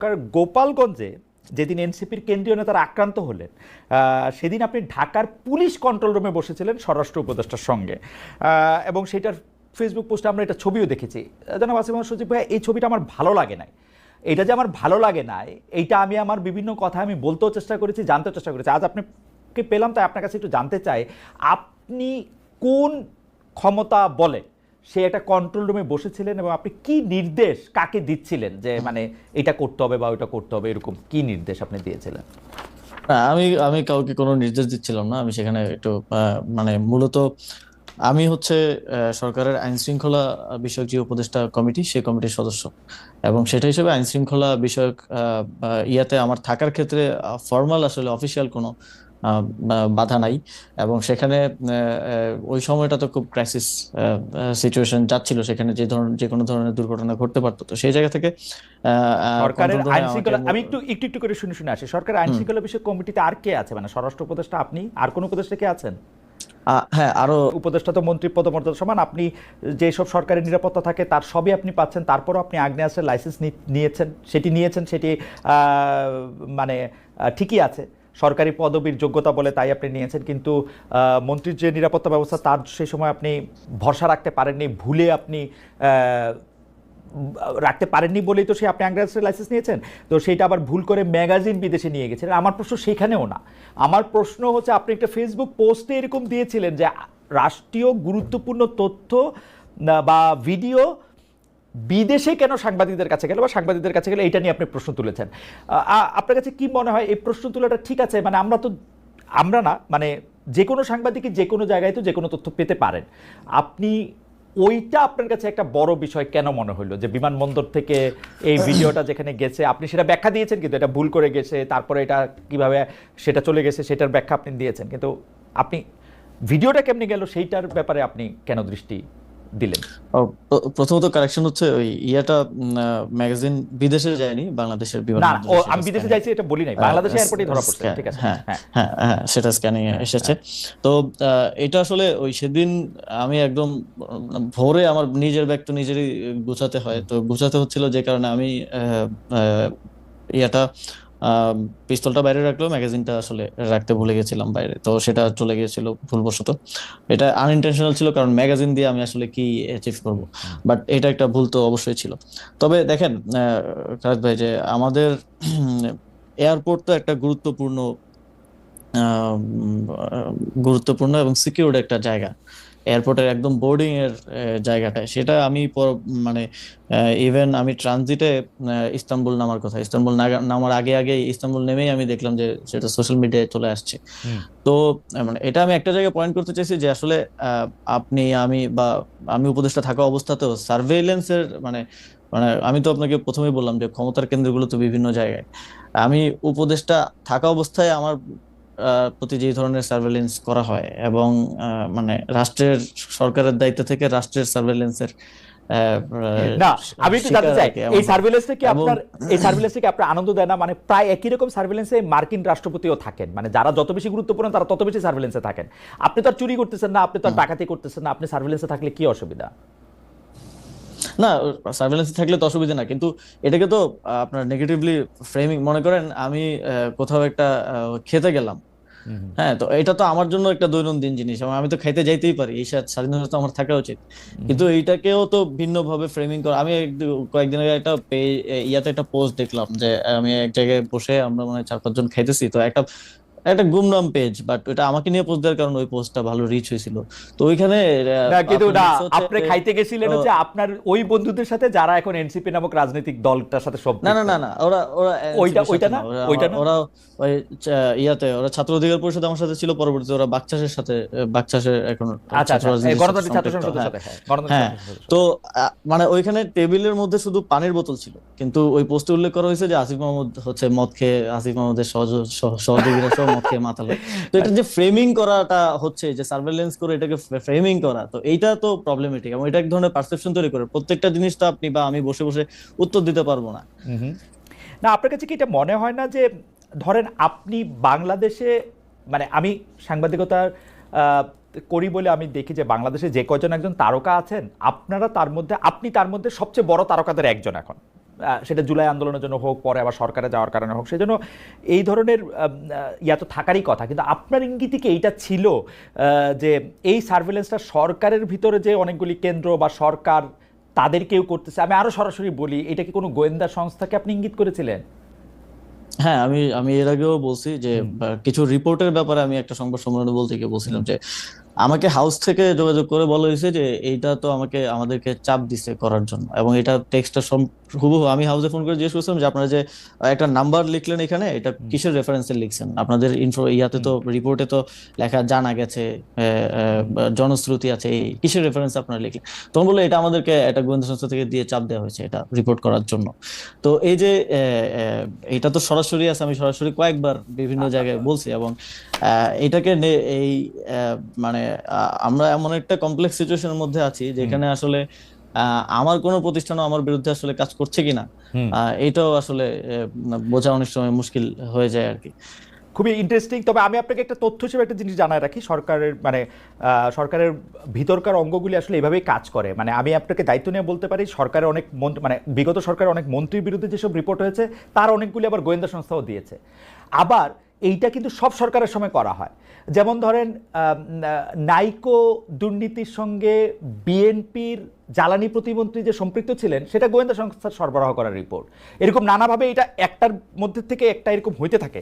কারণ গোপালগঞ্জে যেদিন এনসিপির কেন্দ্রীয় নেতারা আক্রান্ত হলেন সেদিন আপনি ঢাকার পুলিশ কন্ট্রোল রুমে বসেছিলেন স্বরাষ্ট্র উপদেষ্টার সঙ্গে। এবং সেটার ফেসবুক পোস্টে আমরা এটা ছবিও দেখেছি। জানাব আসিম মোহাম্মদ সজীব ভাই এই ছবিটা আমার ভালো লাগে নাই। এটা যে আমার ভালো লাগে নাই, এইটা আমি আমার বিভিন্ন কথা আমি বলতেও চেষ্টা করেছি, জানতেও চেষ্টা করেছি। আজ আপনাকে পেলাম, তাই আপনার কাছে একটু জানতে চাই, আপনি কোন ক্ষমতা বলে সে একটা কন্ট্রোল রুমে বসেছিলেন এবং আপনি কি নির্দেশ কাকে দিচ্ছিলেন যে মানে এটা করতে হবে বা ওইটা করতে হবে এরকম কি নির্দেশ আপনি দিয়েছিলেন? না, আমি আমি কাউকে কোনো নির্দেশ দিচ্ছিলাম না। আমি সেখানে একটু মানে মূলত আমি হচ্ছে সরকারের আইন শৃঙ্খলা বিষয়ক যে উপদেষ্টা কমিটি সেই কমিটির সদস্য। এবং সেটা হিসেবে আইন শৃঙ্খলা বিষয়ক ইয়াতে আমার থাকার ক্ষেত্রে ফর্মাল আসলে অফিসিয়াল কোনো বাধা নাই। এবং সেখানে ওই সময়টা তো খুব ক্রাইসিস সিচুয়েশন যাচ্ছিল। সেখানে যে ধরনের যে কোনো ধরনের দুর্ঘটনা ঘটতে পারতো। তো সেই জায়গা থেকে সরকারের আইন শৃঙ্খলা আমি একটু একটু একটু করে শুনে শুনে আসি। সরকারের আইন শৃঙ্খলা বিষয়ক কমিটিতে আর কে আছে মানে স্বরাষ্ট্র উপদেষ্টা আপনি আর কোন উপদেষ্টা কে আছেন? হ্যাঁ আরও উপদেষ্টা তো মন্ত্রী পদমর্যাদা সমান। আপনি যেসব সরকারি নিরাপত্তা থাকে, তার সবই আপনি পাচ্ছেন। তারপরও আপনি আগ্নেয়াস্ত্রের লাইসেন্স নিয়েছেন, সেটি নিয়েছেন, সেটি মানে ঠিকই আছে। সরকারি পদবীর যোগ্যতা বলে তাই আপনি নিয়েছেন, কিন্তু মন্ত্রীর যে নিরাপত্তা ব্যবস্থা, তার সেই সময় আপনি ভরসা রাখতে পারেননি, ভুলে আপনি রাখতে পারেননি বলেই তো সে আপনি আগ্নেয়াস্ত্রের লাইসেন্স নিয়েছেন। তো সেটা আবার ভুল করে ম্যাগাজিন বিদেশে নিয়ে গেছিলেন আমার প্রশ্ন সেখানেও না। আমার প্রশ্ন হচ্ছে, আপনি একটা ফেসবুক পোস্টে এরকম দিয়েছিলেন যে রাষ্ট্রীয় গুরুত্বপূর্ণ তথ্য বা ভিডিও বিদেশে কেন সাংবাদিকদের কাছে গেল, বা সাংবাদিকদের কাছে গেলে এটা নিয়ে আপনি প্রশ্ন তুলেছেন। আপনার কাছে কি মনে হয়, এই প্রশ্ন তোলাটা ঠিক আছে? মানে আমরা তো, আমরা না মানে যে কোনো সাংবাদিকই যে কোনো জায়গায় তো যে কোনো তথ্য পেতে পারেন। আপনি ওইটা আপনার কাছে একটা বড় বিষয় কেন মনে হলো? যে বিমানবন্দর থেকে এই ভিডিওটা যেখানে গেছে, আপনি সেটা ব্যাখ্যা দিয়েছেন কিন্তু এটা ভুল করে গেছে, তারপরে এটা কীভাবে সেটা চলে গেছে সেটার ব্যাখ্যা আপনি দিয়েছেন। কিন্তু আপনি, ভিডিওটা কেমনি গেল সেইটার ব্যাপারে আপনি কেন দৃষ্টি দিলেন? প্রথমত কারেকশন হচ্ছে ওই ইয়াটা ম্যাগাজিন বিদেশে যায়নি বাংলাদেশের না না, আমি বিদেশে যাইছি এটা বলি নাই। বাংলাদেশে এয়ারপোর্টে ধরা পড়ছে ঠিক আছে। হ্যাঁ হ্যাঁ। হ্যাঁ হ্যাঁ সেটা স্ক্যানিং এ এসেছে। তো আহ, এটা আসলে ওই সেদিন আমি একদম ভোরে আমার নিজের ব্যাগ তো নিজেরই গুছাতে হয়। তো গুছাতে হচ্ছিল যে কারণে আমি আহ, আহ, ইয়াটা পিস্তলটা বাইরে রাখলেও ম্যাগাজিনটা আসলে রাখতে ভুলে গেছিলাম বাইরে। তো সেটা চলে গিয়েছিল ভুলবশত। এটা আনইনটেনশনাল ছিল কারণ ম্যাগাজিন দিয়ে আমি আসলে কি অ্যাচিভ করব? বাট এটা একটা ভুল তো অবশ্যই ছিল। তবে দেখেন আহ, খালেদ ভাই যে আমাদের এয়ারপোর্ট তো একটা গুরুত্বপূর্ণ গুরুত্বপূর্ণ এবং সিকিউরড একটা জায়গা। এয়ারপোর্টের একদম বোর্ডিং এর আহ, জায়গাটা সেটা আমি মানে ইভেন আমি ট্রানজিটে ইস্তাম্বুল নামার কথা। ইস্তাম্বুল নামার আগে আগে ইস্তাম্বুল নেমেই আমি দেখলাম যে সেটা সোশ্যাল মিডিয়ায় চলে আসছে। তো মানে এটা আমি একটা জায়গায় পয়েন্ট করতে চাইছি যে আসলে আহ, আপনি আমি বা আমি উপদেষ্টা থাকা অবস্থাতেও সার্ভেইলেন্সের মানে মানে আমি তো আপনাকে প্রথমেই বললাম যে ক্ষমতার কেন্দ্রগুলো তো বিভিন্ন জায়গায়। আমি উপদেষ্টা থাকা অবস্থায় আমার প্রতি যে ধরনের সার্ভেলেন্স করা হয় এবং মানে রাষ্ট্রের সরকারের দায়িত্ব থেকে রাষ্ট্রের সার্ভেলেন্সের না আমি একটু জানতে চাই এই সার্ভিলেন্সটা কি আপনার এই সার্ভিলেন্সটা কি আপনার আনন্দ দেয় না? মানে প্রায় একই রকম সার্ভিলেন্সে মার্কিন রাষ্ট্রপতিও থাকেন। মানে যারা যত বেশি গুরুত্বপূর্ণ তারা তত বেশি সার্ভিলেন্সে থাকেন। আপনি তো আর চুরি করতেছেন না আপনি তো আর ডাকাতি করতেছেন না আপনি সার্ভিলেন্সে থাকলে কি অসুবিধা? না সার্ভেলেন্স থাকলে তো অসুবিধা না কিন্তু এটাকে তো আপনার নেগেটিভলি ফ্রেমিং মনে করেন আমি কোথাও একটা খেতে গেলাম। হ্যাঁ তো এটা তো আমার জন্য একটা দৈনন্দিন জিনিস আমি তো খাইতে যাইতেই পারি। এই স্বাধীনতা তো আমার থাকা উচিত। কিন্তু এইটাকেও তো ভিন্ন ভাবে ফ্রেমিং করা আমি কয়েকদিন আগে একটা ইয়াতে একটা পোস্ট দেখলাম যে আমি এক জায়গায় বসে আমরা মানে চার পাঁচজন খাইতেছি। তো একটা একটা গুমনাম পেজ বাট ওটা আমাকে নিয়ে পোস্ট দেওয়ার কারণে ওই পোস্টটা ভালো রিচ হয়েছিল তো ওইখানে কিন্তু না আপনি খাইতে গেছিলেন হচ্ছে আপনার ওই বন্ধুদের সাথে যারা এখন এনসিপি নামক রাজনৈতিক দলটার সাথে সব না না না না ওরা ওরা ওইটা- ওইটা না? ওইটা ওরা ওই ইয়াতে ওরা ছাত্র অধিকার পরিষদ আমার সাথে ছিল পরবর্তীতে ওরা বাকচাষের সাথে বাকচাষের এখন আচ্ছা আচ্ছা গণতান্ত্রিক ছাত্র সংসদের হ্যাঁ। সাথে হ্যাঁ হ্যাঁ। তো মানে ওইখানে টেবিলের মধ্যে শুধু পানির বোতল ছিল কিন্তু ওই পোস্টে উল্লেখ করা হয়েছে যে আসিফ মাহমুদ হচ্ছে মদ খেয়ে আসিফ মাহমুদের সহযোগ সহযোগীরা সহ তো এটা যে ফ্রেমিং করাটা হচ্ছে, যে সার্ভেলেন্স করে এটাকে ফ্রেমিং করা, তো এইটা তো প্রবলেমেটিক এবং এটা এক ধরনের পারসেপশন তৈরি করে। প্রত্যেকটা জিনিস তো আপনি বা আমি বসে বসে উত্তর দিতে পারব না। না, আপনার কাছে কি এটা মনে হয় না যে, ধরেন আপনি বাংলাদেশে মানে আমি সাংবাদিকতার করি বলে আমি দেখি যে বাংলাদেশে যে কয়জন একজন তারকা আছেন, আপনারা তার মধ্যে, আপনি তার মধ্যে সবচেয়ে বড় তারকাদের একজন এখন। সেটা জুলাই আন্দোলনের জন্য হোক পরে আবার সরকারে যাওয়ার কারণে হোক সেজন্য এই ধরনের ইয়া তো থাকারই কথা। কিন্তু আপনার ইঙ্গিতে কি এইটা ছিল যে এই সার্ভেলেন্সটা সরকারের ভিতরে যে অনেকগুলি কেন্দ্র বা সরকার তাদের কেউ করতেছে? আমি আরও সরাসরি বলি এটা কি কোনো গোয়েন্দা সংস্থাকে আপনি ইঙ্গিত করেছিলেন? হ্যাঁ আমি আমি এর আগেও বলছি যে কিছু রিপোর্টের ব্যাপারে আমি একটা সংবাদ সম্মেলনে বলতে গিয়ে বলছিলাম যে আমাকে হাউস থেকে যোগাযোগ করে বলা হয়েছে যে এইটা তো আমাকে আমাদেরকে চাপ দিছে করার জন্য এবং এটা টেক্সটটা হুবহু আমি হাউসে ফোন করে জিজ্ঞেস করছিলাম যে আপনারা যে একটা নাম্বার লিখলেন এখানে এটা কিসের রেফারেন্সে লিখছেন? আপনাদের ইনফো ইয়াতে তো রিপোর্টে তো লেখা জানা গেছে জনশ্রুতি আছে এই কিসের রেফারেন্স আপনারা লিখলেন? তখন বলল এটা আমাদেরকে একটা গোয়েন্দা সংস্থা থেকে দিয়ে চাপ দেওয়া হয়েছে এটা রিপোর্ট করার জন্য। তো এই যে এটা তো সরাসরি আছে আমি সরাসরি কয়েকবার বিভিন্ন জায়গায় বলছি এবং এটাকে এই মানে আমরা এমন একটা কমপ্লেক্স সিচুয়েশনের মধ্যে আছি যেখানে আসলে আমার কোনো প্রতিষ্ঠানও আমার বিরুদ্ধে আসলে কাজ করছে কিনা আহ, এটাও আসলে বোঝা অনেক সময় মুশকিল হয়ে যায় আর কি। খুবই ইন্টারেস্টিং তবে আমি আপনাকে একটা তথ্য হিসেবে একটা জিনিস জানায় রাখি সরকারের মানে আহ, সরকারের ভিতরকার অঙ্গগুলি আসলে এভাবেই কাজ করে। মানে আমি আপনাকে দায়িত্ব নিয়ে বলতে পারি সরকারের অনেক মন- মানে বিগত সরকারের অনেক মন্ত্রীর বিরুদ্ধে যেসব রিপোর্ট হয়েছে তার অনেকগুলি আবার গোয়েন্দা সংস্থাও দিয়েছে। আবার এইটা কিন্তু সব সরকারের সময় করা হয়। যেমন ধরেন নাইকো দুর্নীতির সঙ্গে বিএনপির জ্বালানি প্রতিমন্ত্রী যে সম্পৃক্ত ছিলেন, সেটা গোয়েন্দা সংস্থার সরবরাহ করার রিপোর্ট এরকম নানাভাবে এটা একটার মধ্যে থেকে একটা এরকম হইতে থাকে।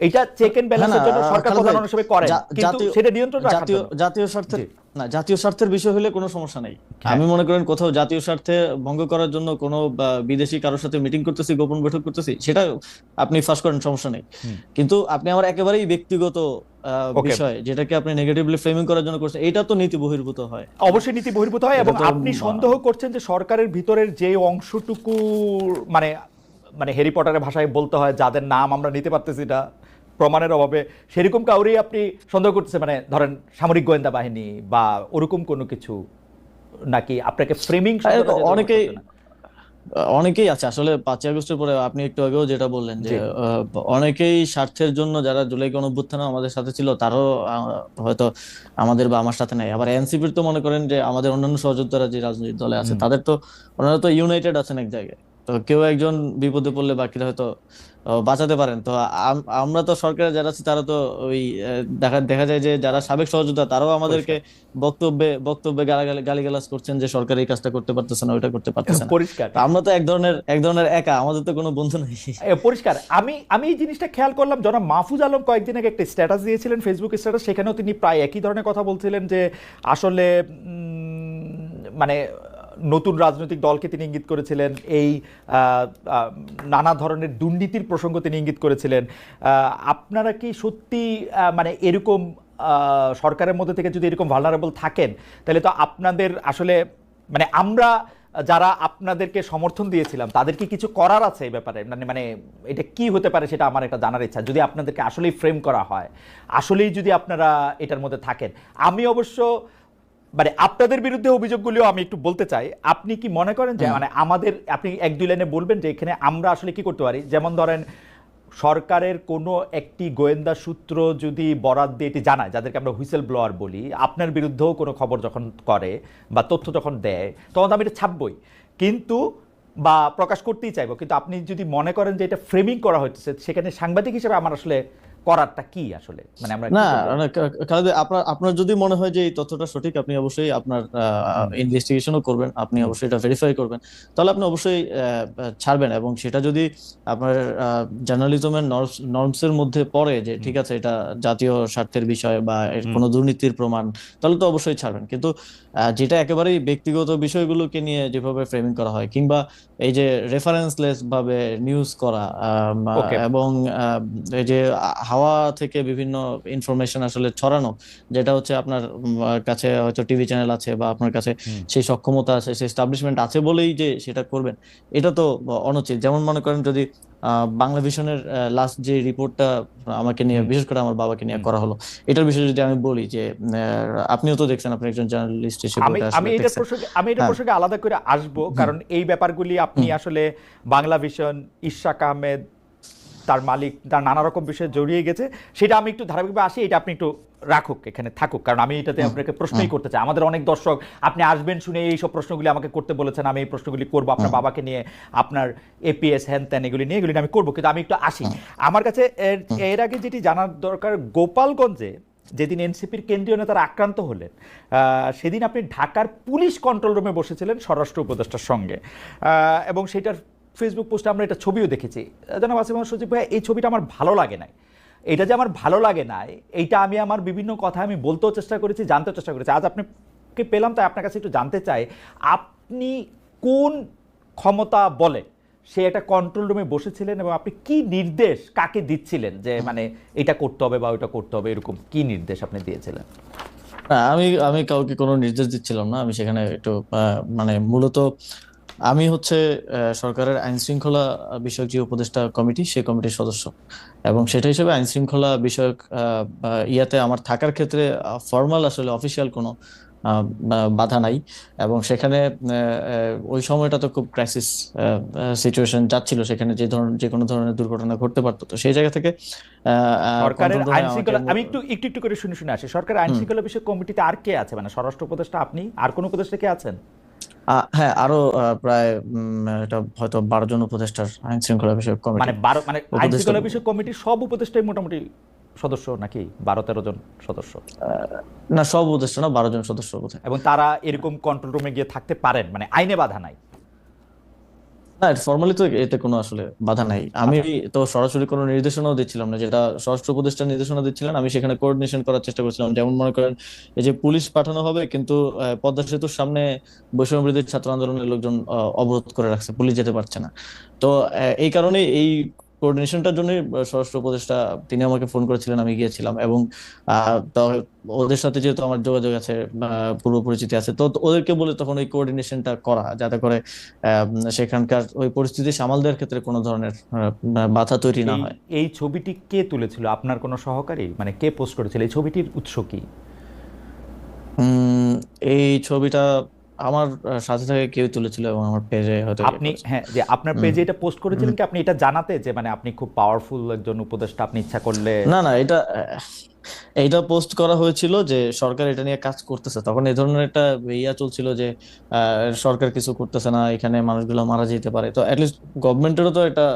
এটা চেক এন্ড ব্যালেন্সের জন্য সরকার প্রধান হিসেবে করে কিন্তু জাতীয়- সেটা নিয়ন্ত্রণ রাখার জাতীয় জাতীয় স্বার্থের না জাতীয় স্বার্থের বিষয় হলে কোনো সমস্যা নেই। হ্যাঁ। আমি মনে করেন কোথাও জাতীয় স্বার্থে ভঙ্গ করার জন্য কোনো বিদেশি কারোর সাথে মিটিং করতেছি গোপন বৈঠক করতেছি সেটা আপনি ফাঁস করেন সমস্যা নেই। কিন্তু আপনি আমার একেবারেই ব্যক্তিগত বিষয় যেটাকে আপনি নেগেটিভলি ফ্রেমিং করার জন্য করছেন এটা তো নীতি বহির্ভূত হয়। অবশ্যই নীতি বহির্ভূত হয় এবং আপনি সন্দেহ করছেন যে সরকারের ভিতরের যে অংশটুকু মানে মানে হ্যারি পটারের ভাষায় বলতে হয় যাদের নাম আমরা নিতে পারতেছি না প্রমাণের অভাবে সেরকম কাউরেই আপনি সন্দেহ করতেছেন মানে ধরেন সামরিক গোয়েন্দা বাহিনী বা ওরকম কোনো কিছু নাকি আপনাকে ফ্রেমিং অনেকেই অনেকেই আছে। আসলে পাঁচই আগস্টের পরে আপনি একটু আগেও যেটা বললেন যে অনেকেই স্বার্থের জন্য যারা জুলাই গণঅভ্যুত্থানে আমাদের সাথে ছিল তারও হয়তো আমাদের বা আমার সাথে নাই। আবার এনসিপির তো মনে করেন যে আমাদের অন্যান্য সহযোদ্ধারা যে রাজনৈতিক দলে আছে তাদের তো ওনারা তো ইউনাইটেড আছেন এক জায়গায়। তো কেউ একজন বিপদে পড়লে বাকিরা হয়তো বাঁচাতে পারেন। তো আমরা তো সরকারে যারা আছি তারা তো ওই দেখা দেখা যায় যে যারা সাবেক সহযোদ্ধা তারাও আমাদেরকে বক্তব্যে বক্তব্যে গালাগালি গালিগালাজ করছেন যে সরকার এই কাজটা করতে পারতেছে না ওইটা করতে পারতেছে না। পরিষ্কার। আমরা তো এক ধরনের এক ধরনের একা আমাদের তো কোনো বন্ধু নেই। পরিষ্কার। আমি আমি এই জিনিসটা খেয়াল করলাম জনাব মাহফুজ আলম কয়েকদিন আগে একটা স্ট্যাটাস দিয়েছিলেন ফেসবুক স্ট্যাটাস সেখানেও তিনি প্রায় একই ধরনের কথা বলছিলেন যে আসলে মানে নতুন রাজনৈতিক দলকে তিনি ইঙ্গিত করেছিলেন, এই নানা ধরনের দুর্নীতির প্রসঙ্গ তিনি ইঙ্গিত করেছিলেন। আপনারা কি সত্যি মানে এরকম সরকারের মধ্যে থেকে যদি এরকম ভালনারেবল থাকেন, তাহলে তো আপনাদের আসলে মানে আমরা যারা আপনাদেরকে সমর্থন দিয়েছিলাম, তাদের কি কিছু করার আছে এই ব্যাপারে? মানে মানে এটা কি হতে পারে সেটা আমার একটা জানার ইচ্ছা, যদি আপনাদেরকে আসলেই ফ্রেম করা হয়। আসলেই যদি আপনারা এটার মধ্যে থাকেন। আমি অবশ্য মানে আপনাদের বিরুদ্ধে অভিযোগগুলিও আমি একটু বলতে চাই। আপনি কি মনে করেন যে মানে আমাদের আপনি এক দুই লাইনে বলবেন যে এখানে আমরা আসলে কি করতে পারি? যেমন ধরেন সরকারের কোনো একটি গোয়েন্দা সূত্র যদি বরাদ দিয়ে এটি জানায় যাদেরকে আমরা হুইসেল ব্লোয়ার বলি আপনার বিরুদ্ধেও কোনো খবর যখন করে বা তথ্য যখন দেয় তখন তো আমি এটা ছাপবই। কিন্তু বা প্রকাশ করতেই চাইব। কিন্তু আপনি যদি মনে করেন যে এটা ফ্রেমিং করা হচ্ছে সেখানে সাংবাদিক হিসেবে আমার আসলে করারটা কি আসলে? মানে আমরা না করব? না, কা- খালেদ আপনার আপনার যদি মনে হয় যে এই তথ্যটা সঠিক আপনি অবশ্যই আপনার ইনভেস্টিগেশনও করবেন আপনি অবশ্যই এটা ভেরিফাই করবেন। তাহলে আপনি অবশ্যই ছাড়বেন এবং সেটা যদি আপনার জার্নালিজমের নর্মসের মধ্যে পড়ে যে ঠিক আছে এটা জাতীয় স্বার্থের বিষয় বা কোনো দুর্নীতির প্রমাণ তাহলে তো অবশ্যই ছাড়বেন। কিন্তু যেটা একেবারেই ব্যক্তিগত বিষয়গুলোকে নিয়ে যেভাবে ফ্রেমিং করা হয় কিংবা এই যে রেফারেন্সলেস ভাবে নিউজ করা এবং এই যে হাওয়া থেকে বিভিন্ন ইনফরমেশন আসলে ছড়ানো যেটা হচ্ছে আপনার কাছে হয়তো টিভি চ্যানেল আছে বা আপনার কাছে সেই সক্ষমতা আছে সেই এস্টাবলিশমেন্ট আছে বলেই যে সেটা করবেন। এটা তো অনুচিত। যেমন মনে করেন যদি বাংলা ভিশনের লাস্ট যে রিপোর্টটা আমাকে নিয়ে বিশেষ করে আমার বাবাকে নিয়ে করা হলো এটার বিষয়ে যদি আমি বলি যে আপনিও তো দেখছেন আপনি একজন জার্নালিস্ট হিসেবে আমি এটার প্রসঙ্গে আমি এটার হ্যাঁ। প্রসঙ্গে আলাদা করে আসব কারণ এই ব্যাপারগুলি আপনি আসলে বাংলা ভিশন ইশাক আহমেদ তার মালিক তার নানা রকম বিষয়ে জড়িয়ে গেছে। সেটা আমি একটু ধারাবাহিকভাবে আসি এটা আপনি একটু রাখুক এখানে থাকুক। কারণ আমি এটাতে আপনাকে প্রশ্নই করতে চাই। আমাদের অনেক দর্শক আপনি আসবেন শুনে এই সব প্রশ্নগুলি আমাকে করতে বলেছেন আমি এই প্রশ্নগুলি করব আপনার বাবাকে নিয়ে আপনার এপিএস হ্যান ত্যান এগুলি নিয়ে এগুলি নিয়ে আমি করব কিন্তু আমি একটু আসি। আমার কাছে এর এর আগে যেটি জানার দরকার গোপালগঞ্জে যেদিন এনসিপির কেন্দ্রীয় নেতারা আক্রান্ত হলেন সেদিন আপনি ঢাকার পুলিশ কন্ট্রোল রুমে বসেছিলেন স্বরাষ্ট্র উপদেষ্টার সঙ্গে। এবং সেটার ফেসবুক পোস্টে আমরা এটা ছবিও দেখেছি। জনাব মোহাম্মদ সচিব ভাই এই ছবিটা আমার ভালো লাগে নাই। এটা যে আমার ভালো লাগে নাই, এইটা আমি আমার বিভিন্ন কথা আমি বলতেও চেষ্টা করেছি, জানতেও চেষ্টা করেছি। আজ আপনাকে পেলাম, তাই আপনার কাছে একটু জানতে চাই, আপনি কোন ক্ষমতা বলে সে একটা কন্ট্রোল রুমে বসেছিলেন এবং আপনি কি নির্দেশ কাকে দিচ্ছিলেন যে মানে এটা করতে হবে বা ওইটা করতে হবে, এরকম কি নির্দেশ আপনি দিয়েছিলেন? আমি আমি কাউকে কোনো নির্দেশ দিচ্ছিলাম না। আমি সেখানে একটু মানে মূলত আমি হচ্ছে সরকারের আইন শৃঙ্খলা বিষয়ক যে উপদেষ্টা কমিটি সেই কমিটির সদস্য। এবং সেটা হিসেবে আইন শৃঙ্খলা বিষয়ক ইয়াতে আমার থাকার ক্ষেত্রে ফর্মাল আসলে অফিসিয়াল কোনো বাধা নাই। এবং সেখানে ওই সময়টা তো খুব ক্রাইসিস সিচুয়েশন যাচ্ছিল। সেখানে যে ধরনের যে কোনো ধরনের দুর্ঘটনা ঘটতে পারতো। তো সেই জায়গা থেকে সরকারের আইন শৃঙ্খলা আমি একটু একটু একটু করে শুনে শুনে আসি। সরকারের আইন শৃঙ্খলা বিষয়ক কমিটিতে আর কে আছে? মানে স্বরাষ্ট্র উপদেষ্টা আপনি? আর কোন উপদেষ্টা কে আছেন? হ্যাঁ আরও প্রায় এটা হয়তো বারো জন উপদেষ্টার আইন শৃঙ্খলা বিষয়ক কমিটি। মানে বারো মানে আইন শৃঙ্খলা বিষয়ক কমিটির সব উপদেষ্টাই মোটামুটি সদস্য নাকি? বারো তেরো জন সদস্য? না সব উপদেষ্টা না বারো জন সদস্য এবং তারা এরকম কন্ট্রোল রুমে গিয়ে থাকতে পারেন? মানে আইনে বাধা নাই? না ফর্মালি তো এতে কোনো আসলে বাধা নাই। আমি তো সরাসরি কোনো নির্দেশনাও দিচ্ছিলাম না যেটা স্বরাষ্ট্র উপদেষ্টা নির্দেশনা দিচ্ছিলেন আমি সেখানে কোঅর্ডিনেশন করার চেষ্টা করছিলাম। যেমন মনে করেন এই যে পুলিশ পাঠানো হবে কিন্তু পদ্মা সেতুর সামনে বৈষম্য বিরোধী ছাত্র আন্দোলনের লোকজন অবরোধ করে রাখছে পুলিশ যেতে পারছে না। তো এই কারণে এই কোঅর্ডিনেশনটার জন্য স্বরাষ্ট্র উপদেষ্টা তিনি আমাকে ফোন করেছিলেন আমি গিয়েছিলাম এবং ওদের সাথে যেহেতু আমার যোগাযোগ আছে পূর্ব পরিচিতি আছে তো ওদেরকে বলে তখন ওই কোঅর্ডিনেশনটা করা যাতে করে সেখানকার ওই পরিস্থিতি সামাল দেওয়ার ক্ষেত্রে কোনো ধরনের বাধা তৈরি না হয়। এই ছবিটি কে তুলেছিল? আপনার কোনো সহকারী? মানে কে পোস্ট করেছিল? এই ছবিটির উৎস কি? এই ছবিটা আমার সাথে থেকে কেউ তুলেছিল এবং আমার পেজে হয়তো আপনি হ্যাঁ যে আপনার পেজে এটা পোস্ট করেছিলেন কি আপনি এটা জানাতে যে মানে আপনি খুব পাওয়ারফুল একজন উপদেষ্টা আপনি ইচ্ছা করলে না না এটা এইটা পোস্ট করা হয়েছিল যে সরকার এটা নিয়ে কাজ করতেছে। তখন এই ধরনের একটা ইয়া চলছিল যে সরকার কিছু করতেছে না এখানে মানুষগুলো মারা যেতে পারে। তো অ্যাটলিস্ট গভর্নমেন্টেরও তো একটা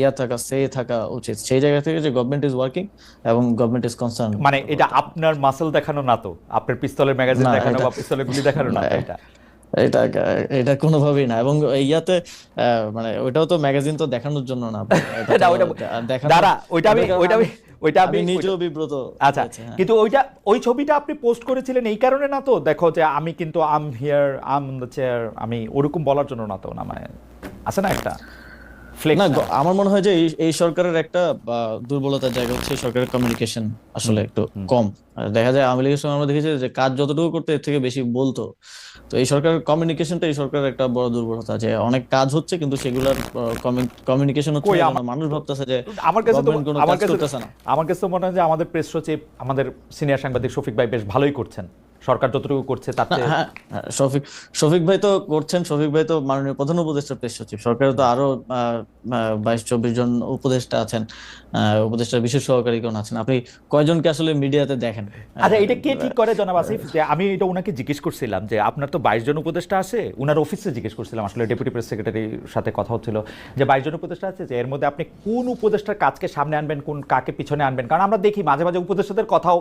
ইয়া থাকা সে থাকা উচিত। সেই জায়গা থেকে যে গভর্নমেন্ট ইজ ওয়ার্কিং এবং গভর্নমেন্ট ইজ কনসার্ন মানে এটা আপনার মাসল দেখানো না তো? আপনার পিস্তলের ম্যাগাজিন দেখানো বা পিস্তলের গুলি দেখানো না, এটা? এটা এটা কোনোভাবেই না। এবং ইয়াতে মানে ওইটাও তো ম্যাগাজিন তো দেখানোর জন্য না। দাঁড়া ওইটা আমি ওইটা আমি ওইটা আমি নিজেও বিব্রত আচ্ছা হ্যাঁ। কিন্তু ওইটা ওই ছবিটা আপনি পোস্ট করেছিলেন এই কারণে না তো? দেখো যে আমি কিন্তু I'm here I'm the chair আমি ওরকম বলার জন্য না তো না মানে আছে না একটা? না আমার মনে হয় যে এই সরকারের একটা দুর্বলতার জায়গা হচ্ছে সরকারের কমিউনিকেশন আসলে একটু কম। দেখা যায় আওয়ামী লীগের সময় আমরা দেখেছি যে কাজ যতটুকু করতে এর থেকে বেশি বলতো। তো এই সরকারের কমিউনিকেশনটা এই সরকারের একটা বড় দুর্বলতা যে অনেক কাজ হচ্ছে কিন্তু সেগুলোর কমিউনিকেশন হচ্ছে না, আমার- মানুষ ভাবতেছে যে আমার কাছে আমার কাছে না। আমার কাছে তো মনে হয় যে আমাদের প্রেস সচিব আমাদের সিনিয়র সাংবাদিক শফিক ভাই বেশ ভালোই করছেন। সরকার যতটুকু করছে না, চেয়ে- হ্যাঁ হ্যাঁ, শফিক শফিক ভাই তো করছেন শফিক ভাই তো মাননীয় প্রধান উপদেষ্টা প্রেস সচিব। সরকারের তো আরও বাইশ চব্বিশ জন উপদেষ্টা আছেন আহ, উপদেষ্টার বিশেষ সহকারীগণ আছেন। আপনি কয়জনকে আসলে মিডিয়াতে দেখেন? আচ্ছা এটা কে ঠিক করে জনাব আসিফ? যে আমি এটা ওনাকে জিজ্ঞেস করছিলাম যে আপনার তো বাইশ জন উপদেষ্টা আছে উনার অফিসে জিজ্ঞেস করছিলাম আসলে ডেপুটি প্রেস সেক্রেটারির সাথে কথা হচ্ছিল যে বাইশ জন উপদেষ্টা আছে যে এর মধ্যে আপনি কোন উপদেষ্টার কাজকে সামনে আনবেন কোন কাকে পিছনে আনবেন? কারণ আমরা দেখি মাঝে মাঝে উপদেষ্টাদের কথাও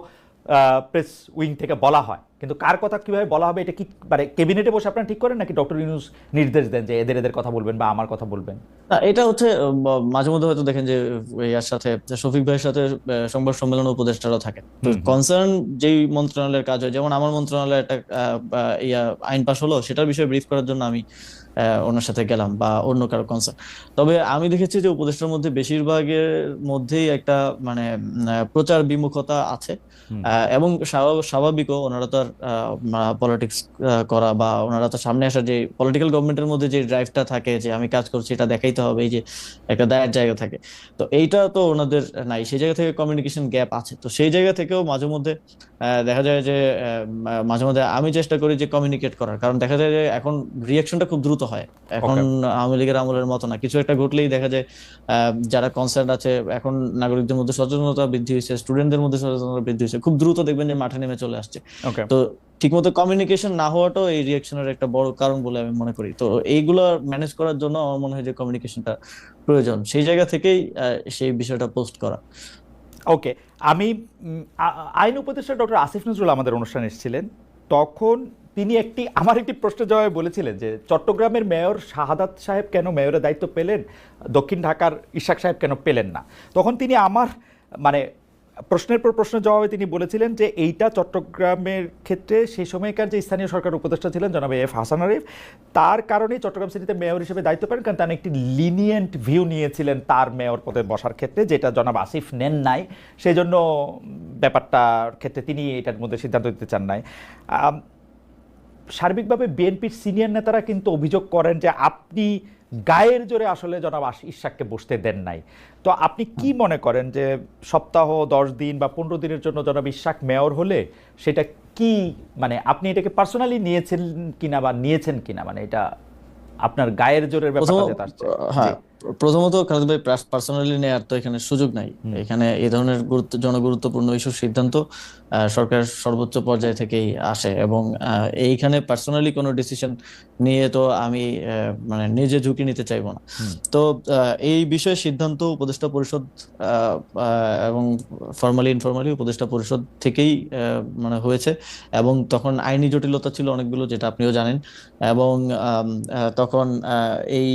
প্রেস উইং থেকে বলা হয়। কিন্তু কার কথা কীভাবে বলা হবে এটা কি মানে ক্যাবিনেটে বসে আপনারা ঠিক করেন নাকি ডক্টর ইউনুস নির্দেশ দেন যে এদের এদের কথা বলবেন বা আমার কথা বলবেন? না, এটা হচ্ছে মাঝে মধ্যে হয়তো দেখেন যে ইয়ার সাথে শফিক ভাইয়ের সাথে সংবাদ সম্মেলন উপদেষ্টারাও থাকেন। তো কনসার্ন যেই মন্ত্রণালয়ের কাজ হয় যেমন আমার মন্ত্রণালয়ে একটা ইয়া আইন পাশ হলো সেটার বিষয়ে ব্রিফ করার জন্য আমি ওনার সাথে গেলাম বা অন্য কারও কনসার্ন তবে আমি দেখেছি যে উপদেষ্টার মধ্যে বেশিরভাগের মধ্যেই একটা মানে প্রচার বিমুখতা আছে। এবং স্বাভাব- স্বাভাবিকও ওনারা তো আর পলিটিক্স করা বা ওনারা তো সামনে আসা যে পলিটিক্যাল গভর্নমেন্টের মধ্যে যে ড্রাইভটা থাকে যে আমি কাজ করছি এটা দেখাইতে হবে এই যে একটা দায়ের জায়গা থাকে। তো এইটা তো ওনাদের নাই সেই জায়গা থেকে কমিউনিকেশন গ্যাপ আছে। তো সেই জায়গা থেকেও মাঝে মধ্যে আহ, দেখা যায় যে মাঝে মধ্যে আমি চেষ্টা করি যে কমিউনিকেট করার। কারণ দেখা যায় যে এখন রিয়াকশনটা খুব দ্রুত হয়। এখন আওয়ামী লীগের আমলের মতো না। কিছু একটা ঘটলেই দেখা যায় আহ, যারা কনসার্ন আছে এখন নাগরিকদের মধ্যে সচেতনতা বৃদ্ধি হয়েছে স্টুডেন্টদের মধ্যে সচেতনতা বৃদ্ধি হয়েছে। খুব দ্রুত দেখবেন যে মাঠে নেমে চলে আসছে। তো ঠিকমতো কমিউনিকেশন না হওয়াটাও এই রিয়াকশনের একটা বড় কারণ বলে আমি মনে করি। তো এইগুলো ম্যানেজ করার জন্য আমার মনে হয় যে কমিউনিকেশনটা প্রয়োজন। সেই জায়গা থেকেই সেই বিষয়টা পোস্ট করা। ওকে আমি আইন উপদেষ্টা ডক্টর আসিফ নজরুল আমাদের অনুষ্ঠানে এসেছিলেন। তখন তিনি একটি, আমার একটি প্রশ্নের জবাবে বলেছিলেন যে চট্টগ্রামের মেয়র শাহাদাত সাহেব কেন মেয়রের দায়িত্ব পেলেন? দক্ষিণ ঢাকার ইশাক সাহেব কেন পেলেন না? তখন তিনি আমার মানে প্রশ্নের পর প্রশ্নের জবাবে তিনি বলেছিলেন যে এইটা চট্টগ্রামের ক্ষেত্রে সেই সময়কার যে স্থানীয় সরকার উপদেষ্টা ছিলেন জনাব এফ হাসান আরিফ, তার কারণেই চট্টগ্রাম সিটিতে মেয়র হিসেবে দায়িত্ব পেলেন কারণ তিনি একটি লিনিয়েন্ট ভিউ নিয়েছিলেন তার মেয়র পদে বসার ক্ষেত্রে, যেটা জনাব আসিফ নেন নাই। সেই জন্য ব্যাপারটার ক্ষেত্রে তিনি এটার মধ্যে সিদ্ধান্ত দিতে চান নাই। সার্বিকভাবে বিএনপির সিনিয়র নেতারা কিন্তু অভিযোগ করেন যে আপনি গায়ের জোরে আসলে জনাব ইশাককে বসতে দেন নাই। তো আপনি কি মনে করেন যে সপ্তাহ দশ দিন বা পনেরো দিনের জন্য জনাব ইশাক মেয়র হলে সেটা কি মানে আপনি এটাকে পার্সোনালি নিয়েছেন কিনা বা নিয়েছেন কিনা? মানে এটা আপনার গায়ের জোরের ব্যাপারটা আসছে। হ্যাঁ প্রথমত খালেদ ভাই পার্সোনালি নেয়ার তো এখানে সুযোগ নাই। এখানে এই ধরনের গুরুত্ব জনগুরুত্বপূর্ণ ইস্যুর সিদ্ধান্ত আহ, সরকারের সর্বোচ্চ পর্যায় থেকেই আসে এবং এইখানে পার্সোনালি কোনো ডিসিশন নিয়ে তো আমি মানে নিজে ঝুঁকি নিতে চাইব না। তো এই বিষয়ে সিদ্ধান্ত উপদেষ্টা পরিষদ এবং ফর্মালি ইনফর্মালি উপদেষ্টা পরিষদ থেকেই মানে হয়েছে এবং তখন আইনি জটিলতা ছিল অনেকগুলো যেটা আপনিও জানেন এবং তখন আহ, এই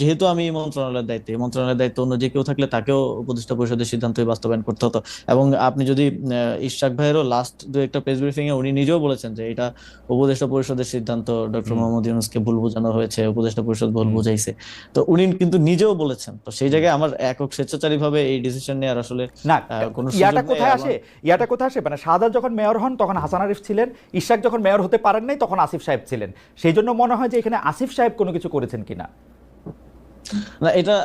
যেহেতু আমি মন্ত্রণালয়ের দায়িত্বে। এই মন্ত্রণালয়ের দায়িত্ব অন্য যে কেউ থাকলে তাকেও উপদেষ্টা পরিষদের সিদ্ধান্তই বাস্তবায়ন করতে হতো। এবং আপনি যদি আহ, ইশরাক ভাইয়েরও লাস্ট দু একটা প্রেস ব্রিফিং এ উনি নিজেও বলেছেন যে এটা উপদেষ্টা পরিষদের সিদ্ধান্ত ডক্টর মোহাম্মদ ইউনুসকে ভুল বোঝানো হয়েছে উপদেষ্টা পরিষদ ভুল বুঝাইছে। তো উনি কিন্তু নিজেও বলেছেন। তো সেই জায়গায় আমার একক স্বেচ্ছাচারী ভাবে এই ডিসিশন নেওয়ার আসলে না কোনো ইয়াটা কোথায় আসে? ইয়াটা কোথায় আসে? মানে শাহাদাত যখন মেয়র হন তখন হাসান আরিফ ছিলেন। ইশাক যখন মেয়র হতে পারেন নাই তখন আসিফ সাহেব ছিলেন। সেই জন্য মনে হয় যে এখানে আসিফ সাহেব কোনো কিছু করেছেন কিনা। না এটা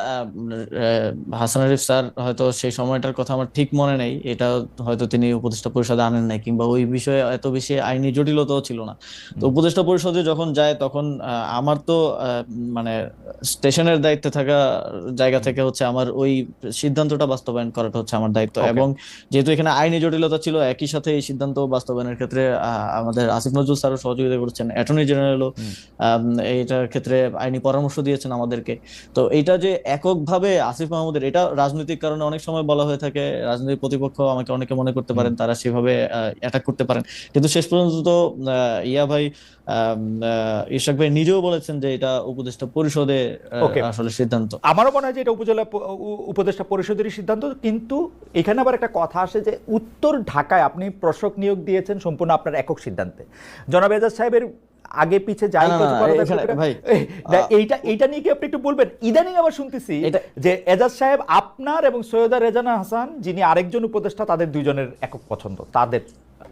হাসান আরিফ স্যার হয়তো সেই সময়টার কথা আমার ঠিক মনে নেই। এটা হয়তো তিনি উপদেষ্টা পরিষদে আনেন নাই কিংবা ওই বিষয়ে এত বেশি আইনি জটিলতাও ছিল না। তো উপদেষ্টা পরিষদে যখন যায় তখন আমার তো মানে স্টেশনের দায়িত্বে থাকা জায়গা থেকে হচ্ছে আমার ওই সিদ্ধান্তটা বাস্তবায়ন করাটা হচ্ছে আমার দায়িত্ব। এবং যেহেতু এখানে আইনি জটিলতা ছিল একই সাথে এই সিদ্ধান্ত বাস্তবায়নের ক্ষেত্রে আমাদের আসিফ নজরুল স্যারও সহযোগিতা করেছেন অ্যাটর্নি জেনারেলও এইটার ক্ষেত্রে আইনি পরামর্শ দিয়েছেন আমাদেরকে। তো এটা যে এককভাবে আসিফ মাহমুদের এটা রাজনৈতিক কারণে অনেক সময় বলা হয়ে থাকে রাজনৈতিক প্রতিপক্ষ আমাকে অনেকে মনে করতে পারেন তারা সেভাবে অ্যাটাক করতে পারেন। কিন্তু শেষ পর্যন্ত তো ইয়া ভাই ইশাক ভাই নিজেও বলেছেন যে এটা উপদেষ্টা পরিষদে আসলে সিদ্ধান্ত। আমারও মনে হয় যে এটা উপজেলা উপদেষ্টা পরিষদেরই সিদ্ধান্ত কিন্তু এখানে আবার একটা কথা আসে যে উত্তর ঢাকায় আপনি প্রশক নিয়োগ দিয়েছেন সম্পূর্ণ আপনার একক সিদ্ধান্তে। জনাব এজাজ সাহেবের আগে পিছে যাই কিছু এইটা এইটা নিয়ে কি আপনি একটু বলবেন? ইদানিং আবার শুনতেছি যে এজাজ সাহেব আপনার এবং সৈয়দা রেজানা হাসান যিনি আরেকজন উপদেষ্টা তাদের দুইজনের একক পছন্দ। তাদের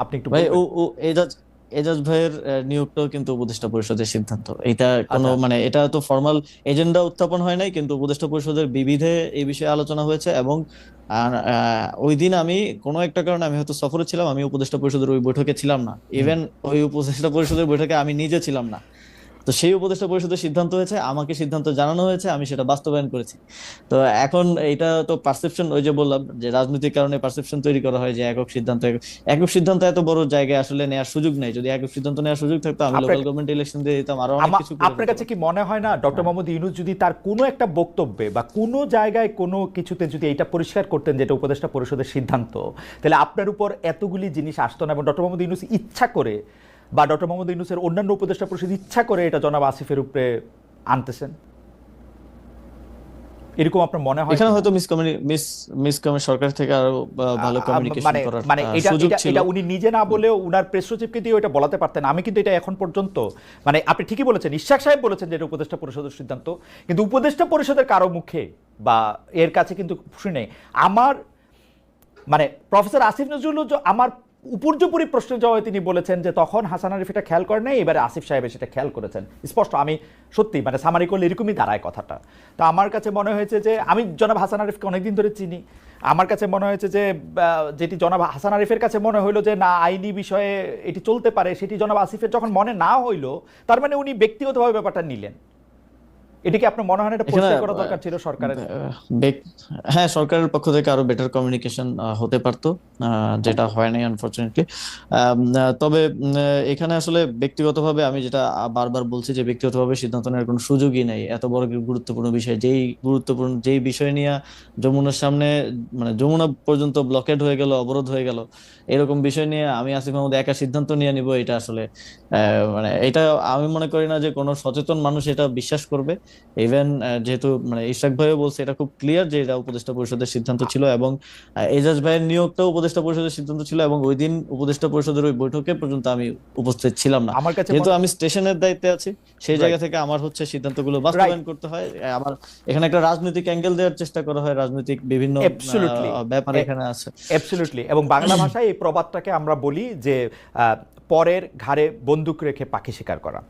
আপনি একটু ভাই ও এজাজ এজাজ ভাইয়ের নিয়োগটাও কিন্তু উপদেষ্টা পরিষদের সিদ্ধান্ত। এটা কোনো আচ্ছা। মানে এটা তো ফর্মাল এজেন্ডা উত্থাপন হয় নাই কিন্তু উপদেষ্টা পরিষদের বিবিধে এই বিষয়ে আলোচনা হয়েছে এবং ওই দিন আমি কোনো একটা কারণে আমি হয়তো সফরে ছিলাম আমি উপদেষ্টা পরিষদের ওই বৈঠকে ছিলাম না। ইভেন ওই উপদেষ্টা পরিষদের বৈঠকে আমি নিজে ছিলাম না। তো সেই উপদেষ্টা পরিষদের সিদ্ধান্ত হয়েছে আমাকে সিদ্ধান্ত জানানো হয়েছে আমি সেটা বাস্তবায়ন করেছি। তো এখন এটা তো পারসেপশন ওই যে বললাম যে রাজনৈতিক কারণে পারসেপশন তৈরি করা হয় যে একক সিদ্ধান্ত একক- সিদ্ধান্ত এত বড় জায়গায় আসলে নেওয়ার সুযোগ নেই। যদি একক সিদ্ধান্ত নেওয়ার সুযোগ থাকতো আমি লোকাল গভর্নমেন্ট ইলেকশন দিয়ে দিতাম আরও অনেক কিছু আপনার কাছে কি মনে হয় না ডক্টর মোহাম্মদ ইউনুস যদি তার কোনো একটা বক্তব্যে বা কোনো জায়গায় কোনো কিছুতে যদি এটা পরিষ্কার করতেন যেটা উপদেষ্টা পরিষদের সিদ্ধান্ত তাহলে আপনার উপর এতগুলি জিনিস আসতো না এবং ডক্টর মোহাম্মদ ইউনুস ইচ্ছা করে বা ডক্টর মোহাম্মদ ইউনুসের অন্যান্য উপদেষ্টা পরিষদ ইচ্ছা করে এটা জনাব আসিফের উপরে আনতেছেন? এরকম আপনার মনে হয় এখানে হয়তো মিস সরকার থেকে আরও ভালো কমিউনিকেশন করার মানে এটা এটা উনি নিজে না বলেও উনার প্রেস সচিবকে দিয়ে ওটা বলাতে পারতেন। আমি কিন্তু এটা এখন পর্যন্ত মানে আপনি ঠিকই বলেছেন ইশাক সাহেব বলেছেন যে এটা উপদেষ্টা পরিষদের সিদ্ধান্ত কিন্তু উপদেষ্টা পরিষদের কারও মুখে বা এর কাছে কিন্তু শুনে আমার মানে প্রফেসর আসিফ নজরুল আমার উপর্যুপরি প্রশ্নের জবাবে তিনি বলেছেন যে তখন হাসান আরিফ এটা খেয়াল করেন নাই, এবারে আসিফ সাহেব সেটা খেয়াল করেছেন। স্পষ্ট, আমি সত্যি মানে সামারি করলে এরকমই দাঁড়ায় কথাটা। তো আমার কাছে মনে হয়েছে যে, আমি জনাব হাসান আরিফকে অনেকদিন ধরে চিনি। আমার কাছে মনে হয়েছে যে যেটি জনাব হাসান আরিফের কাছে মনে হইল যে, না, আইনি বিষয়ে এটি চলতে পারে, সেটি জনাব আসিফের যখন মনে না হইল, তার মানে উনি ব্যক্তিগতভাবে ব্যাপারটা নিলেন। এটিকে আপনার মনে হয় এটা পরিষ্কার করা দরকার ছিল সরকারের? হ্যাঁ সরকারের পক্ষ থেকে আরও বেটার কমিউনিকেশন হতে পারতো যেটা হয় নাই আনফরচুনেটলি তবে এখানে আসলে ব্যক্তিগতভাবে আমি যেটা বারবার বলছি যে ব্যক্তিগতভাবে সিদ্ধান্ত নেওয়ার কোনো সুযোগই নেই। এত বড় গুরুত্বপূর্ণ বিষয়? যেই গুরুত্বপূর্ণ যেই বিষয় নিয়ে যমুনার সামনে মানে যমুনা পর্যন্ত ব্লকেড হয়ে গেল অবরোধ হয়ে গেল এরকম বিষয় নিয়ে আমি আসিফ মাহমুদ একা সিদ্ধান্ত নিয়ে নিব এটা আসলে মানে এটা আমি মনে করি না যে কোনো সচেতন মানুষ এটা বিশ্বাস করবে। ইভেন যেহেতু মানে ইশরাক ভাইও বলছে এটা খুব ক্লিয়ার যে এটা উপদেষ্টা পরিষদের সিদ্ধান্ত ছিল এবং এজাজ ভাইয়ের নিয়োগটাও উপদেষ্টা পরিষদের সিদ্ধান্ত ছিল এবং ওই দিন উপদেষ্টা পরিষদের ওই বৈঠকে পর্যন্ত আমি উপস্থিত ছিলাম না। আমার কাছে যেহেতু আমি স্টেশনের দায়িত্বে আছি সেই জায়গা থেকে আমার হচ্ছে সিদ্ধান্তগুলো বাস্তবায়ন করতে হয়। আমার এখানে একটা রাজনৈতিক অ্যাঙ্গেল দেওয়ার চেষ্টা করা হয় রাজনৈতিক বিভিন্ন ব্যাপার এখানে আছে। অ্যাবসলিউটলি এবং বাংলা ভাষায় এই প্রবাদটাকে আমরা বলি যে পরের ঘাড়ে বন্দুক রেখে পাখি শিকার করা।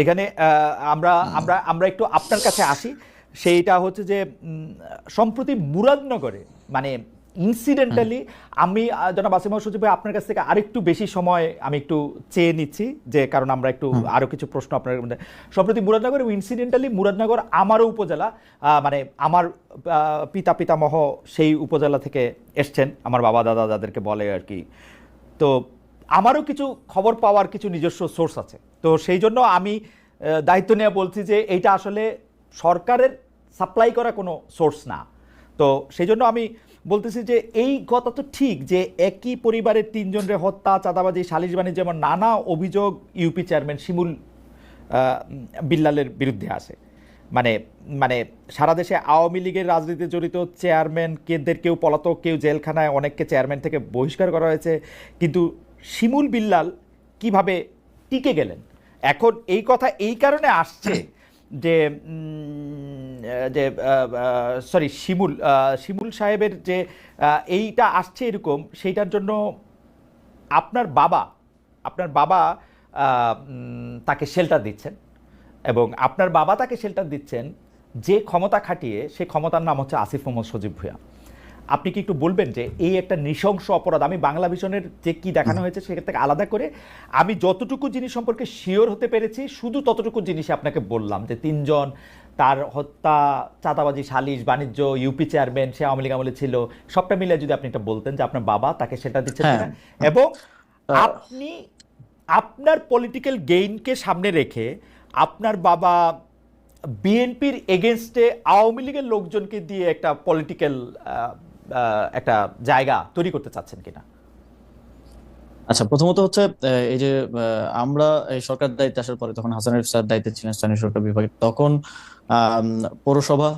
এখানে আমরা আমরা আমরা একটু আপনার কাছে আসি। সেইটা হচ্ছে যে সম্প্রতি মুরাদনগরে মানে ইনসিডেন্টালি আমি জনাব আসিম সচিব ভাই আপনার কাছ থেকে আরেকটু বেশি সময় আমি একটু চেয়ে নিচ্ছি যে কারণ আমরা একটু আরও কিছু প্রশ্ন আপনার মধ্যে। সম্প্রতি মুরাদনগর এবং ইনসিডেন্টালি মুরাদনগর আমারও উপজেলা মানে আমার পিতা পিতামহ সেই উপজেলা থেকে এসছেন আমার বাবা দাদা যাদেরকে বলে আর কি। তো আমারও কিছু খবর পাওয়ার কিছু নিজস্ব সোর্স আছে। তো সেই জন্য আমি দায়িত্ব নিয়ে বলছি যে এইটা আসলে সরকারের সাপ্লাই করা কোনো সোর্স না। তো সেই জন্য আমি বলতেছি যে এই কথা তো ঠিক যে একই পরিবারের তিনজনের হত্যা, চাঁদাবাজি, সালিশ বাণিজ্য যেমন নানা অভিযোগ ইউপি চেয়ারম্যান শিমুল বিল্লালের বিরুদ্ধে আসে মানে মানে সারা দেশে আওয়ামী লীগের রাজনীতিতে জড়িত চেয়ারম্যান কেদের কেউ পলাতক, কেউ জেলখানায় অনেককে চেয়ারম্যান থেকে বহিষ্কার করা হয়েছে। কিন্তু শিমুল বিল্লাল কীভাবে টিকে গেলেন? এখন এই কথা এই কারণে আসছে যে যে সরি শিমুল শিমুল সাহেবের যে এইটা আসছে এরকম, সেইটার জন্য আপনার বাবা আপনার বাবা তাকে শেল্টার দিচ্ছেন এবং আপনার বাবা তাকে শেল্টার দিচ্ছেন যে ক্ষমতা খাটিয়ে, সে ক্ষমতার নাম হচ্ছে আসিফ মোহাম্মদ সজীব ভুঁইয়া। আপনি কি একটু বলবেন যে এই একটা নৃশংস অপরাধ আমি বাংলা ভিশনের যে কি দেখানো হয়েছে সেখান থেকে আলাদা করে আমি যতটুকু জিনিস সম্পর্কে শিওর হতে পেরেছি শুধু ততটুকু জিনিস আপনাকে বললাম যে তিনজন তার হত্যা চাঁদাবাজি সালিশ বাণিজ্য ইউপি চেয়ারম্যান সে আওয়ামী লীগ আমলে ছিল সবটা মিলে যদি আপনি এটা বলতেন যে আপনার বাবা তাকে সেটা দিচ্ছেন হ্যাঁ। এবং আপনি আপনার পলিটিক্যাল গেইনকে সামনে রেখে আপনার বাবা বিএনপির এগেনস্টে আওয়ামী লীগের লোকজনকে দিয়ে একটা পলিটিক্যাল একটা জায়গা তৈরি করতে চাচ্ছেন কিনা? আচ্ছা প্রথমত হচ্ছে এই যে আমরা এই সরকার দায়িত্বে আসার পরে তখন হাসান আরিফ স্যার দায়িত্বে ছিলেন স্থানীয় সরকার বিভাগে। তখন পৌরসভা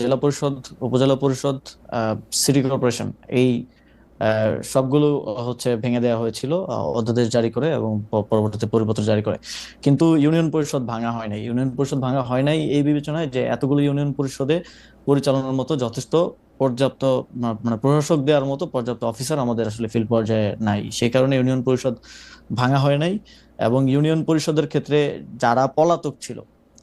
জেলা পরিষদ, উপজেলা পরিষদ সিটি কর্পোরেশন এই সবগুলো হচ্ছে ভেঙে দেওয়া হয়েছিল অধ্যাদেশ জারি করে এবং পরবর্তীতে পরিপত্র জারি করে। কিন্তু ইউনিয়ন পরিষদ ভাঙা হয় নাই। ইউনিয়ন পরিষদ ভাঙা হয় নাই এই বিবেচনায় যে এতগুলো ইউনিয়ন পরিষদে পরিচালনার মতো যথেষ্ট পর্যাপ্ত মানে প্রশাসক দেওয়ার মতো পর্যাপ্ত অফিসার আমাদের আসলে ফিল্ড পর্যায়ে নাই। সেই কারণে ইউনিয়ন পরিষদ ভাঙা হয় নাই এবং ইউনিয়ন পরিষদের ক্ষেত্রে যারা পলাতক ছিল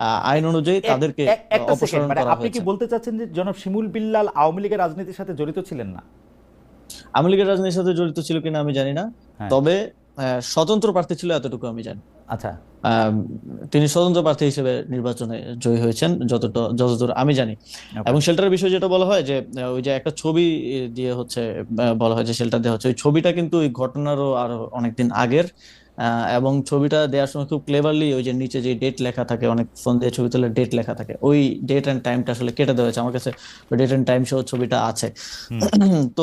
আইন অনুযায়ী তাদেরকে অপসারণ মানে করা আপনি কি বলতে চাচ্ছেন যে জনাব শিমুল বিল্লাল আওয়ামী লীগের রাজনীতির সাথে জড়িত ছিলেন না? আওয়ামী লীগের রাজনীতির সাথে জড়িত ছিল কিনা আমি জানি না হ্যাঁ। তবে স্বতন্ত্র প্রার্থী ছিল এতটুকু আমি জানি। আচ্ছা। তিনি স্বতন্ত্র প্রার্থী হিসেবে নির্বাচনে জয়ী হয়েছেন যতটা যতদূর আমি জানি। এবং শেল্টারের বিষয়ে যেটা বলা হয় যে ওই যে একটা ছবি দিয়ে হচ্ছে বলা হয় যে শেল্টার দেওয়া হচ্ছে ওই ছবিটা কিন্তু ওই ঘটনারও আরও অনেকদিন আগের। এবং ছবিটা দেওয়ার সময় খুব ক্লেভারলি ওই যে নিচে যে ডেট লেখা থাকে অনেক ফোন দিয়ে ছবি তুলে ডেট লেখা থাকে ওই ডেট অ্যান্ড টাইমটা আসলে কেটে দেওয়া হয়েছে। আমার কাছে ওই ডেট অ্যান্ড টাইম সহ ছবিটা আছে। তো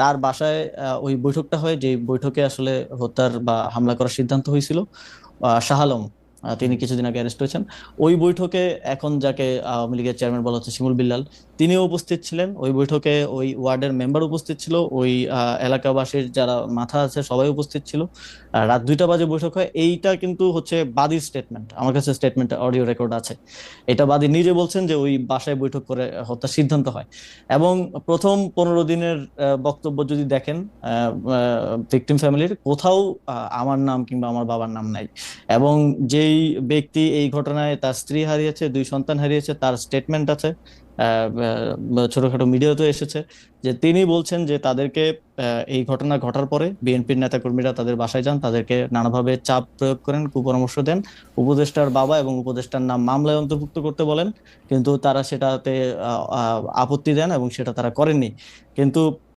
তার বাসায় ওই বৈঠকটা হয় যে বৈঠকে আসলে হত্যার বা হামলা করার সিদ্ধান্ত হয়েছিল। শাহ আলম তিনি কিছুদিন আগে অ্যারেস্ট হয়েছেন। ওই বৈঠকে এখন যাকে আওয়ামী লীগের চেয়ারম্যান বলা হচ্ছে শিমুল বিল্লাল, তিনিও উপস্থিত ছিলেন। ওই বৈঠকে ওই ওয়ার্ডের মেম্বার উপস্থিত ছিল। ওই এলাকাবাসীর যারা মাথা আছে সবাই উপস্থিত ছিল। রাত দুইটা বাজে বৈঠক হয়। এইটা কিন্তু হচ্ছে বাদীর স্টেটমেন্ট আমার কাছে স্টেটমেন্ট অডিও রেকর্ড আছে। এটা বাদী নিজে বলছেন যে ওই বাসায় বৈঠক করে হত্যার সিদ্ধান্ত হয়। এবং প্রথম পনেরো দিনের বক্তব্য যদি দেখেন ভিকটিম ফ্যামিলির কোথাও আমার নাম কিংবা আমার বাবার নাম নাই। এবং যেই ব্যক্তি এই ঘটনায় তার স্ত্রী হারিয়েছে, দুই সন্তান হারিয়েছে, তার স্টেটমেন্ট আছে ছোটখাটো মিডিয়াতে এসেছে যে তিনি বলছেন যে তাদেরকে এই ঘটনা ঘটার পরে বিএনপির নেতাকর্মীরা তাদের বাসায় যান, তাদেরকে নানাভাবে চাপ প্রয়োগ করেন, কুপরামর্শ দেন। উপদেষ্টার বাবা এবং উপদেষ্টার নাম মামলায় অন্তর্ভুক্ত করতে বলেন, কিন্তু তারা সেটাতে আপত্তি দেন এবং সেটা তারা করেননি। কিন্তু